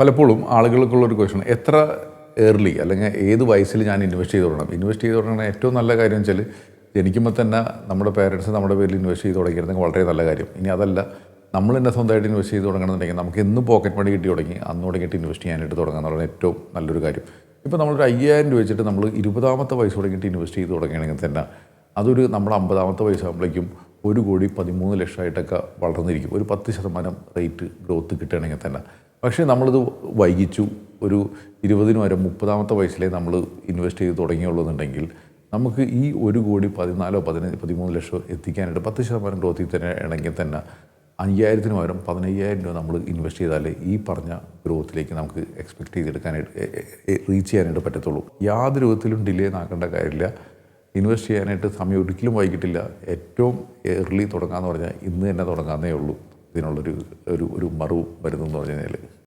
പലപ്പോഴും ആളുകൾക്കുള്ളൊരു ക്വസ്റ്റൻ എത്ര ഏർലി അല്ലെങ്കിൽ ഏത് വയസ്സിൽ ഞാൻ ഇൻവെസ്റ്റ് ചെയ്ത് തുടങ്ങണം? ഇൻവെസ്റ്റ് ചെയ്ത് തുടങ്ങണ ഏറ്റവും നല്ല കാര്യം വെച്ചാൽ ജനിക്കുമ്പോൾ തന്നെ നമ്മുടെ പേരൻസ് നമ്മുടെ പേരിൽ ഇൻവെസ്റ്റ് ചെയ്ത് തുടങ്ങിയിരുന്നെങ്കിൽ വളരെ നല്ല കാര്യം. ഇനി അതല്ല നമ്മൾ തന്നെ സ്വന്തമായിട്ട് ഇൻവെസ്റ്റ് ചെയ്ത് തുടങ്ങണമെന്നുണ്ടെങ്കിൽ നമുക്ക് എന്ന് പോക്കറ്റ് മണി കിട്ടി തുടങ്ങി അന്ന് തുടങ്ങിയിട്ട് ഇൻവെസ്റ്റ് ചെയ്യാനായിട്ട് തുടങ്ങുക എന്നുള്ളത് ഏറ്റവും നല്ലൊരു കാര്യം. ഇപ്പോൾ നമ്മളൊരു അയ്യായിരം രൂപ വെച്ചിട്ട് നമ്മൾ ഇരുപതാമത്തെ വയസ്സ് തുടങ്ങിയിട്ട് ഇൻവെസ്റ്റ് ചെയ്ത് തുടങ്ങുകയാണെങ്കിൽ തന്നെ അതൊരു നമ്മൾ അമ്പതാമത്തെ വയസ്സാകുമ്പോഴേക്കും ഒരു കോടി പതിമൂന്ന് ലക്ഷമായിട്ടൊക്കെ വളർന്നിരിക്കും. ഒരു പത്ത് ശതമാനം റേറ്റ് ഗ്രോത്ത് കിട്ടുകയാണെങ്കിൽ തന്നെ. പക്ഷേ നമ്മളിത് വൈകിച്ചു. ഒരു ഇരുപതിന് വരെ മുപ്പതാമത്തെ വയസ്സിലേ നമ്മൾ ഇൻവെസ്റ്റ് ചെയ്ത് തുടങ്ങിയുള്ളതെന്നുണ്ടെങ്കിൽ നമുക്ക് ഈ ഒരു കോടി പതിനാലോ പതിനഞ്ച് പതിമൂന്ന് ലക്ഷം എത്തിക്കാനായിട്ട് പത്ത് ശതമാനം ഗ്രോത്തിൽ തന്നെ ആണെങ്കിൽ തന്നെ അയ്യായിരത്തിന് പകരം പതിനയ്യായിരം രൂപ നമ്മൾ ഇൻവെസ്റ്റ് ചെയ്താൽ ഈ പറഞ്ഞ ഗ്രോത്തിലേക്ക് നമുക്ക് എക്സ്പെക്ട് ചെയ്തെടുക്കാനായിട്ട് റീച്ച് ചെയ്യാനായിട്ട് പറ്റത്തുള്ളൂ. യാതൊരു വിധത്തിലും ഡിലേ ആക്കേണ്ട കാര്യമില്ല. ഇൻവെസ്റ്റ് ചെയ്യാനായിട്ട് സമയം ഒരിക്കലും വൈകിട്ടില്ല. ഏറ്റവും എർലി തുടങ്ങാമെന്ന് പറഞ്ഞാൽ ഇന്ന് തന്നെ തുടങ്ങാമെന്നേ ഉള്ളൂ. ഇതിനുള്ളൊരു ഒരു ഒരു മറു മരുന്നെന്ന് പറഞ്ഞു കഴിഞ്ഞാൽ